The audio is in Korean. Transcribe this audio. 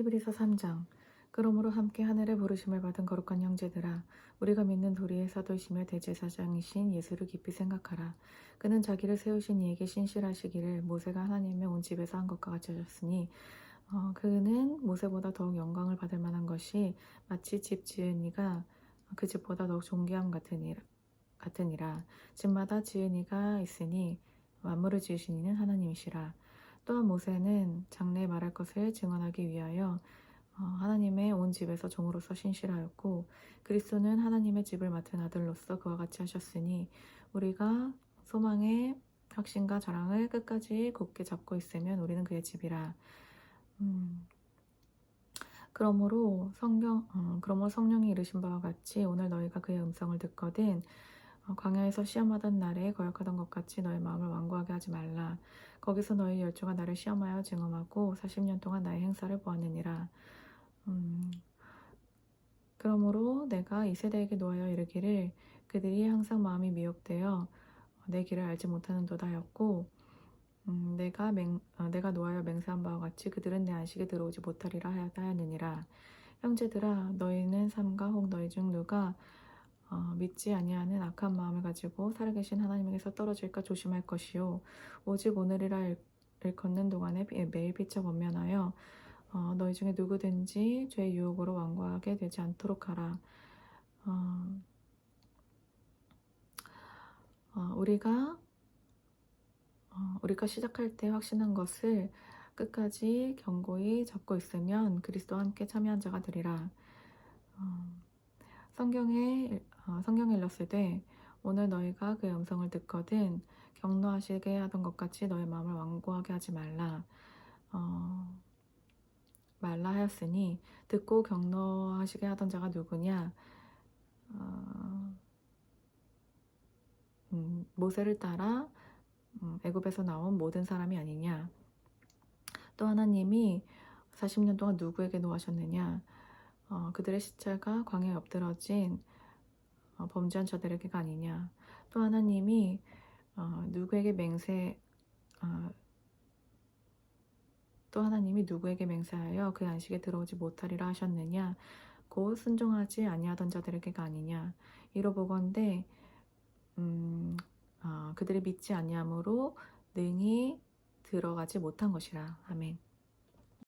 히브리서 3장. 그러므로 함께 하늘의 부르심을 받은 거룩한 형제들아 우리가 믿는 도리의 사도이시며 대제사장이신 예수를 깊이 생각하라. 그는 자기를 세우신 이에게 신실하시기를 모세가 하나님의 온 집에서 한 것과 같이 하셨으니 어, 그는 모세보다 더욱 영광을 받을 만한 것이 마치 집 지은 이가 그 집보다 더욱 존귀함 같으니라, 같으니라. 집마다 지은 이가 있으니 만물을 지으신 이는 하나님이시라 또한 모세는 장래에 말할 것을 증언하기 위하여 어, 하나님의 온 집에서 종으로서 신실하였고 그리스도는 하나님의 집을 맡은 아들로서 그와 같이 하셨으니 우리가 소망의 확신과 자랑을 끝까지 굳게 잡고 있으면 우리는 그의 집이라. 음, 그러므로 성경, 어, 그러므로 성령이 이르신 바와 같이 오늘 너희가 그의 음성을 듣거든 어, 광야에서 시험하던 날에 거역하던 것 같이 너의 마음을 완고하게 하지 말라. 거기서 너희 열조가 나를 시험하여 증험하고 40년 동안 나의 행사를 보았느니라. 음, 그러므로 내가 이 세대에게 놓아여 이르기를 그들이 항상 마음이 미혹되어 내 길을 알지 못하는 도다 하였고 음, 내가 맹, 어, 내가 놓아여 맹세한 바와 같이 그들은 내 안식에 들어오지 못하리라 하였다 하느니라. 형제들아 너희는 삼가 혹 너희 중 누가 어, 믿지 아니하는 악한 마음을 가지고 살아계신 하나님에게서 떨어질까 조심할 것이요 오직 오늘이라 일, 일컫는 동안에 비- 매일 피쳐 권면하여 어, 너희 중에 누구든지 죄의 유혹으로 완고하게 되지 않도록 하라. 어, 어, 우리가 어, 우리가 시작할 때 확신한 것을 끝까지 견고히 잡고 있으면 그리스도와 함께 참여한 자가 되리라. 어, 성경에 어, 성경에 일렀을때 오늘 너희가 그의 음성을 듣거든 경노하시게 하던 것 같이 너의 마음을 완고하게 하지 말라. 어, 말라 하였으니 듣고 경노하시게 하던 자가 누구냐? 어, 음, 모세를 따라 음, 애굽에서 나온 모든 사람이 아니냐? 또 하나님이 40년 동안 누구에게 노하셨느냐? 어, 그들의 시체가 광야에 엎드러진 어, 범죄한 자들에게가 아니냐? 또 하나님이 어, 누구에게 맹세 어, 또 하나님이 누구에게 맹세하여 그 안식에 들어오지 못하리라 하셨느냐? 곧 순종하지 아니하던 자들에게가 아니냐? 이로 보건대 음, 어, 그들이 믿지 아니함으로 능히 들어가지 못한 것이라. 아멘.